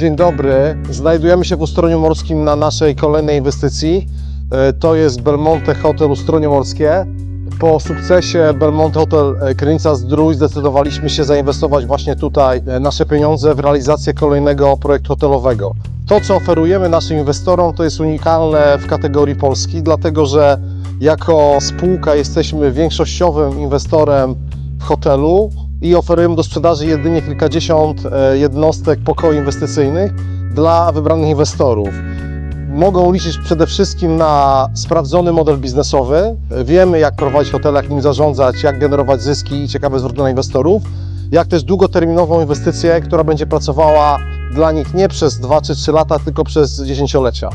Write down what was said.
Dzień dobry. Znajdujemy się w Ustroniu Morskim na naszej kolejnej inwestycji. E, To jest Belmonte Hotel Ustronie Morskie. Po sukcesie Belmonte Hotel e, Krynica Zdrój zdecydowaliśmy się zainwestować właśnie tutaj e, nasze pieniądze w realizację kolejnego projektu hotelowego. To, co oferujemy naszym inwestorom, to jest unikalne w kategorii Polski, dlatego że jako spółka jesteśmy większościowym inwestorem w hotelu i oferujemy do sprzedaży jedynie kilkadziesiąt e, jednostek pokoi inwestycyjnych dla wybranych inwestorów. Mogą liczyć przede wszystkim na sprawdzony model biznesowy. Wiemy, jak prowadzić hotel, jak nim zarządzać, jak generować zyski i ciekawe zwroty dla inwestorów, jak też długoterminową inwestycję, która będzie pracowała dla nich nie przez 2 czy 3 lata, tylko przez dziesięciolecia.